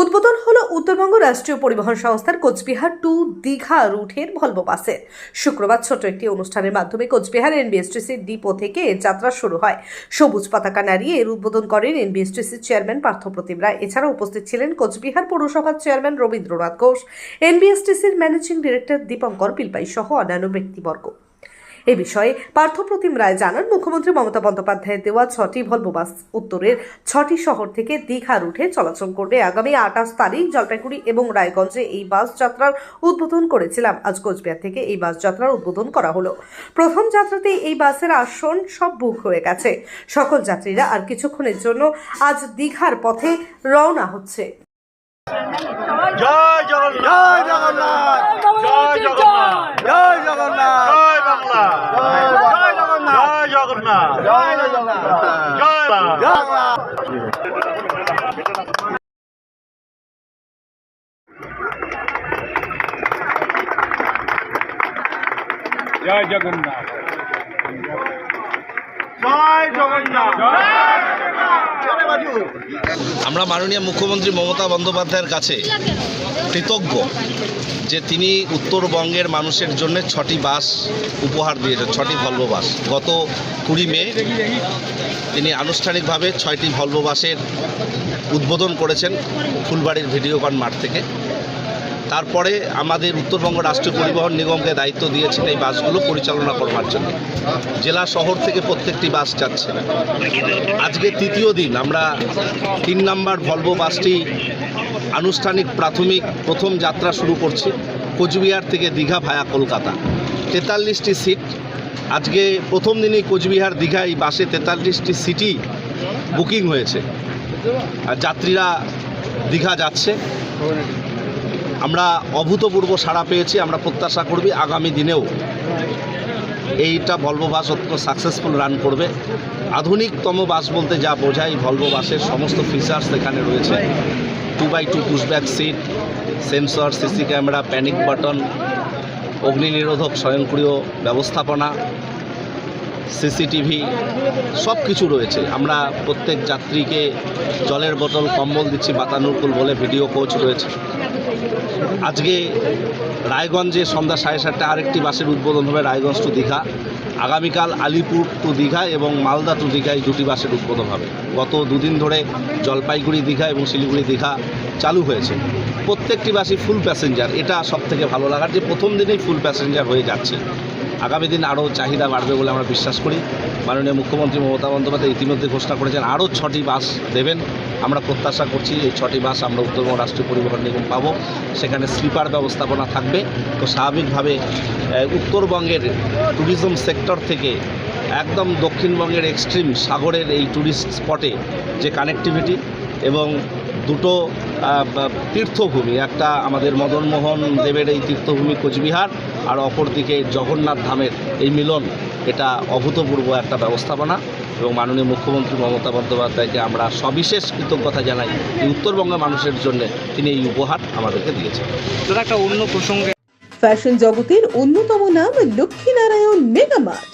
উদ্বোধন হলো উত্তরবঙ্গ রাষ্ট্রীয় পরিবহন সংস্থার কোচবিহার টু দীঘা রুটের ভলভো বাসের শুক্রবার ছোট একটি অনুষ্ঠানের মাধ্যমে কোচবিহার এনবিএসটিসির ডিপো থেকে যাত্রা শুরু হয়। সবুজ পতাকা নাড়িয়ে এর উদ্বোধন করেন এনবিএসটিসির চেয়ারম্যান পার্থপ্রতিম রায়। এছাড়াও উপস্থিত ছিলেন কোচবিহার পৌরসভার চেয়ারম্যান রবীন্দ্রনাথ ঘোষ, এনবিএসটিসির ম্যানেজিং ডিরেক্টর দীপঙ্কর পিলপাই সহ অন্যান্য ব্যক্তিবর্গ। এ বিষয়ে পার্থপ্রতিম রায় জানান, মুখ্যমন্ত্রী মমতা বন্দ্যোপাধ্যায়ের দেওয়া ছটি ভলভো বাস উত্তরের ছটি শহর থেকে দীঘা রুটে চলাচল করবে। আগামী আঠাশ তারিখ জলপাইগুড়ি এবং রায়গঞ্জে এই বাস যাত্রার উদ্বোধন করেছিলাম। আজ কোচবিহার থেকে এই বাস যাত্রার উদ্বোধন করা হলো। প্রথম যাত্রাতে এই বাসের আসন সব বুক হয়ে গেছে। সকল যাত্রীরা আর কিছুক্ষণের জন্য আজ দীঘার পথে রওনা হচ্ছে। জয় জগন্নাথ! জয় জগন্নাথ জয় জগন্নাথ জয় বাংলা জয় জয় জগন্নাথ জয় জগন্নাথ আমরা মাননীয় মুখ্যমন্ত্রী মমতা বন্দ্যোপাধ্যায়ের কাছে কৃতজ্ঞ। যে তিনি উত্তরবঙ্গের মানুষের জন্য ছটি বাস উপহার দিয়েছেন, ছটি ভলভো বাস। গত কুড়ি মে তিনি আনুষ্ঠানিকভাবে ছয়টি ভলভো বাসের উদ্বোধন করেছেন ফুলবাড়ির ভিডিওকন মাঠ থেকে। তারপরে আমাদের উত্তরবঙ্গ রাষ্ট্রীয় পরিবহন নিগমকে দায়িত্ব দিয়েছেন এই বাসগুলো পরিচালনা করবার জন্য। জেলা শহর থেকে প্রত্যেকটি বাস যাচ্ছে। আজকে তৃতীয় দিন, আমরা তিন নাম্বার ভলভো বাসটি আনুষ্ঠানিক প্রাথমিক প্রথম যাত্রা শুরু করছি কোচবিহার থেকে দীঘা ভায়া কলকাতা। তেতাল্লিশটি সিট। আজকে প্রথম দিনই কোচবিহার দীঘা এই বাসে তেতাল্লিশটি সিটই বুকিং হয়েছে। আর যাত্রীরা দীঘা যাচ্ছে। আমরা অভূতপূর্ব সাড়া পেয়েছি, আমরা প্রত্যাশা করবি আগামী দিনেও। এইটা ভলভো বাস অত্যন্ত সাকসেসফুল রান করবে। আধুনিকতম বাস বলতে যা বোঝায় ভলভো বাসের সমস্ত ফিচার্স এখানে রয়েছে। Two by two pushback seat sensor CC camera panic button অগ্নি নিরোধক স্বয়ংক্রিয় ব্যবস্থাপনা। সিসিটিভি সব কিছু রয়েছে। আমরা প্রত্যেক যাত্রীকে জলের বোতল, কম্বল দিচ্ছি বাতানুকুল বলে ভিডিও কোচ রয়েছে। আজকে রায়গঞ্জে সন্ধ্যা সাড়ে সাতটা আরেকটি বাসের উদ্বোধন হবে রায়গঞ্জ টু দীঘা। আগামীকাল আলিপুর টু দীঘা এবং মালদা টু দীঘা এই দুটি বাসের উদ্বোধন হবে। গত দুদিন ধরে জলপাইগুড়ি দীঘা এবং শিলিগুড়ি দীঘা চালু হয়েছে। প্রত্যেকটি বাসই ফুল প্যাসেঞ্জার এটা সব থেকে ভালো লাগার যে প্রথম দিনেই ফুল প্যাসেঞ্জার হয়ে যাচ্ছে। আগামী দিন আরও চাহিদা বাড়বে বলে আমরা বিশ্বাস করি। মাননীয় মুখ্যমন্ত্রী মমতা বন্দ্যোপাধ্যায় ইতিমধ্যে ঘোষণা করেছেন, আরও ছটি বাস দেবেন। আমরা প্রত্যাশা করছি এই ছটি বাস আমরা উত্তরবঙ্গ রাষ্ট্রীয় পরিবহন নিগম পাবো। সেখানে স্লিপার ব্যবস্থাপনা থাকবে। তো স্বাভাবিকভাবে উত্তরবঙ্গের ট্যুরিজম সেক্টর থেকে একদম দক্ষিণবঙ্গের এক্সট্রিম সাগরের এই ট্যুরিস্ট স্পটে যে কানেক্টিভিটি এবং দুটো তীর্থভূমি একটা আমাদের মদনমোহন দেবের এই তীর্থভূমি কোচবিহার আর অপরদিকে জগন্নাথ ধামের এই মিলন এটা অভূতপূর্ব একটা ব্যবস্থাপনা এবং মাননীয় মুখ্যমন্ত্রী মমতা বন্দ্যোপাধ্যায়কে আমরা সবিশেষ কৃতজ্ঞতা জানাই। এই উত্তরবঙ্গের মানুষের জন্য তিনি এই উপহার আমাদেরকে দিয়েছেন। একটা অন্য প্রসঙ্গে ফ্যাশন জগতের অন্যতম নাম লক্ষ্মীনারায়ণ মেগামার্ট।